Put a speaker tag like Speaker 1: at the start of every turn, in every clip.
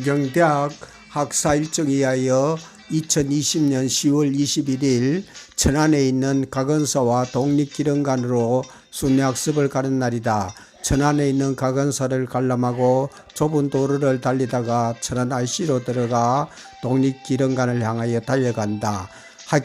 Speaker 1: 경대학 학사 일정에 의하여 2020년 10월 21일 천안에 있는 가건사와 독립기념관으로 순회학습을 가는 날이다. 천안에 있는 가건사를 관람하고 좁은 도로를 달리다가 천안 IC로 들어가 독립기념관을 향하여 달려간다. 학,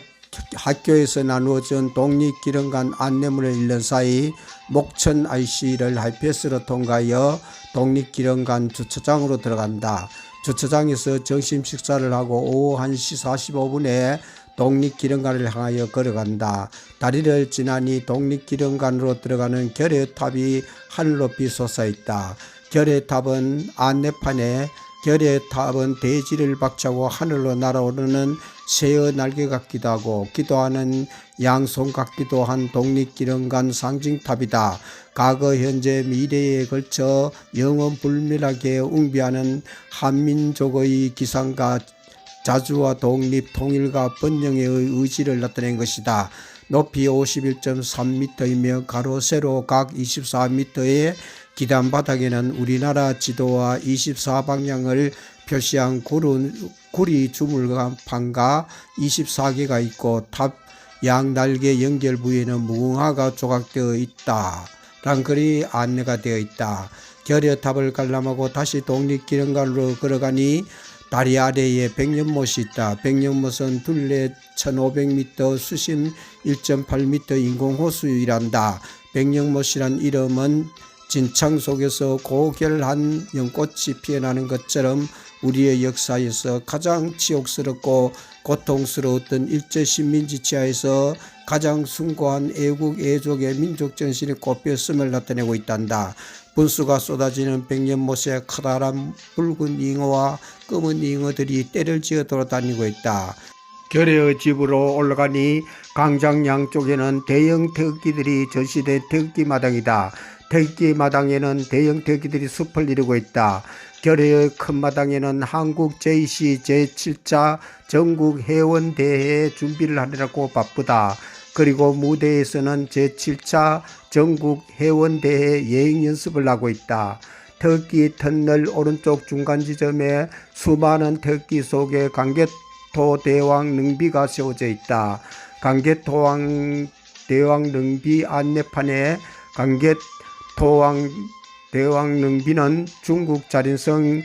Speaker 1: 학교에서 나누어진 독립기념관 안내문을 읽는 사이 목천 IC를 하이패스로 통과하여 독립기념관 주차장으로 들어간다. 주차장에서 점심 식사를 하고 오후 1시 45분에 독립기념관을 향하여 걸어간다. 다리를 지나니 독립기념관으로 들어가는 결의탑이 하늘 높이 솟아있다. 결의탑은 안내판에 결의 탑은 대지를 박차고 하늘로 날아오르는 새의 날개 같기도 하고 기도하는 양손 같기도 한 독립기념관 상징탑이다. 과거, 현재, 미래에 걸쳐 영원 불멸하게 웅비하는 한민족의 기상과 자주와 독립, 통일과 번영의 의지를 나타낸 것이다. 높이 51.3m이며 가로 세로 각 24m의 기단 바닥에는 우리나라 지도와 24방향을 표시한 구리 주물판가 24개가 있고 탑 양날개 연결 부위에는 무궁화가 조각되어 있다. 란 글이 안내가 되어 있다. 결여탑을 관람하고 다시 독립기념관으로 걸어가니 다리 아래에 백년못이 있다. 백년못은 둘레 1500m, 수심 1.8m 인공호수이란다. 백년못이란 이름은 진창 속에서 고결한 연꽃이 피어나는 것처럼 우리의 역사에서 가장 치욕스럽고 고통스러웠던 일제 식민지 치하에서 가장 숭고한 애국 애족의 민족 정신이 꽃피었음을 나타내고 있단다. 분수가 쏟아지는 백년못에 커다란 붉은 잉어와 검은 잉어들이 때를 지어 돌아다니고 있다. 결의 집으로 올라가니 강장 양쪽에는 대형 태극기들이 전시된 태극기 마당이다. 태극기 마당에는 대형 태극기들이 숲을 이루고 있다. 결의의 큰 마당에는 한국 제2시 제7차 전국 해원대회 준비를 하느라고 바쁘다. 그리고 무대에서는 제7차 전국 해원대회 예행 연습을 하고 있다. 태극기 터널 오른쪽 중간 지점에 수많은 태극기 속에 강개토 대왕 능비가 세워져 있다. 강개토왕 대왕 능비 안내판에 강개토 왕 대왕 능비는 중국 자린성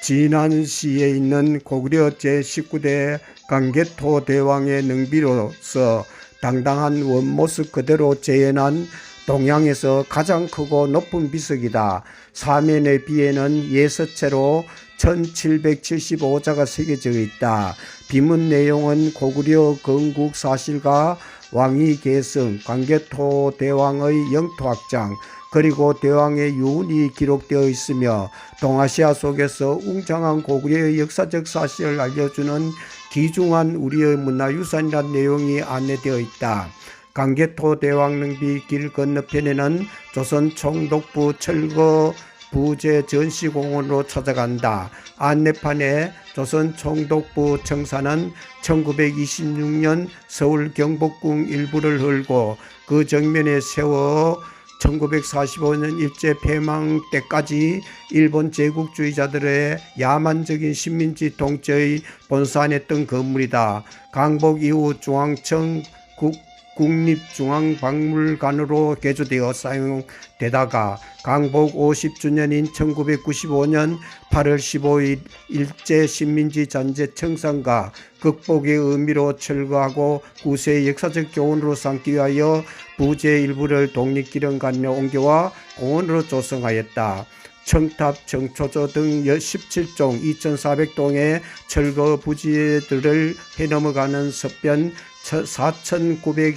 Speaker 1: 진안시에 있는 고구려 제19대 강개토 대왕의 능비로서 당당한 원모습 그대로 재현한 동양에서 가장 크고 높은 비석이다. 사면의 비에는 예서체로 1775자가 새겨져 있다. 비문 내용은 고구려 건국 사실과 왕위 계승, 광개토 대왕의 영토 확장, 그리고 대왕의 유언이 기록되어 있으며 동아시아 속에서 웅장한 고구려의 역사적 사실을 알려주는 귀중한 우리의 문화유산이라는 내용이 안내되어 있다. 강개토 대왕릉비 길 건너편에는 조선 총독부 철거 부제 전시공원으로 찾아간다. 안내판에 조선 총독부 청사는 1926년 서울 경복궁 일부를 헐고 그 정면에 세워 1945년 일제 폐망 때까지 일본 제국주의자들의 야만적인 식민지 통제의 본산했던 건물이다. 강복 이후 중앙청 국 국립중앙박물관으로 개조되어 사용되다가 강복 50주년인 1995년 8월 15일 일제 식민지 잔재 청산과 극복의 의미로 철거하고 구세의 역사적 교훈으로 삼기 위하여 부재 일부를 독립기념관에 옮겨와 공원으로 조성하였다. 청탑, 청초조 등 17종 2,400동의 철거 부지들을 해넘어가는 서변 4,900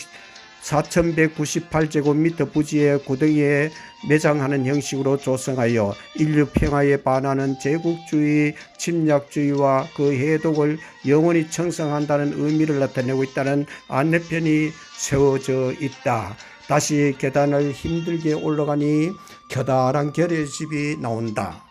Speaker 1: 4,198제곱미터 부지의 고등이에 매장하는 형식으로 조성하여 인류 평화에 반하는 제국주의, 침략주의와 그 해독을 영원히 청성한다는 의미를 나타내고 있다는 안내편이 세워져 있다. 다시 계단을 힘들게 올라가니 커다란 결의집이 나온다.